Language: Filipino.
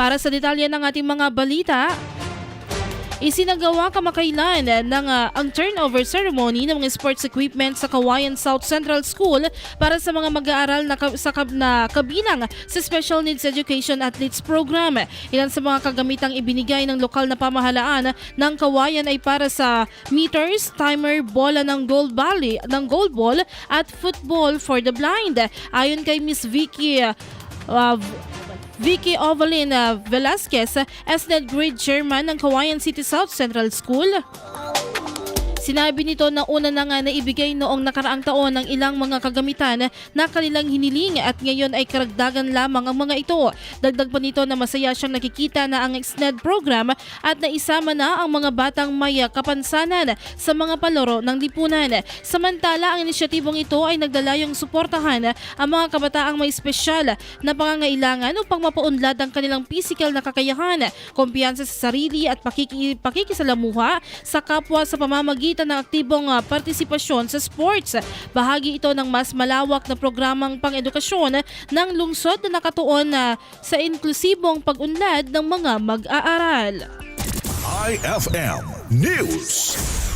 Para sa detalye ng ating mga balita, Isinagawa kamakailan ng ah, ang turnover ceremony ng mga sports equipment sa Kawayan South Central School para sa mga mag-aaral na, ka- sa kab- na kabilang sa Special Needs Education Athletes Program. Ilan sa mga kagamitang ibinigay ng lokal na pamahalaan ng Kawayan ay para sa meters, timer, bola ng gold ball, ng gold ball at football for the blind. Ayon kay Miss Vicky uh, Vicky Ovalin uh, Velasquez, SNED Grade Chairman ng Kawayan City South Central School. Sinabi nito na una na nga naibigay noong nakaraang taon ng ilang mga kagamitan na kanilang hiniling at ngayon ay karagdagan lamang ang mga ito. Dagdag pa nito na masaya siyang nakikita na ang SNED program at naisama na ang mga batang may kapansanan sa mga palaro ng lipunan. Samantala, ang inisyatibong ito ay nagdalayong suportahan ang mga kabataang may espesyal na pangangailangan upang mapaunlad ang kanilang physical na kakayahan, kumpiyansa sa sarili at pakiki, pakikisalamuha sa kapwa sa pamamagitan ng aktibong ah, partisipasyon sa sports. Bahagi ito ng mas malawak na programang pang-edukasyon ng lungsod na nakatuon na sa inklusibong pag-unlad ng mga mag-aaral. IFM News.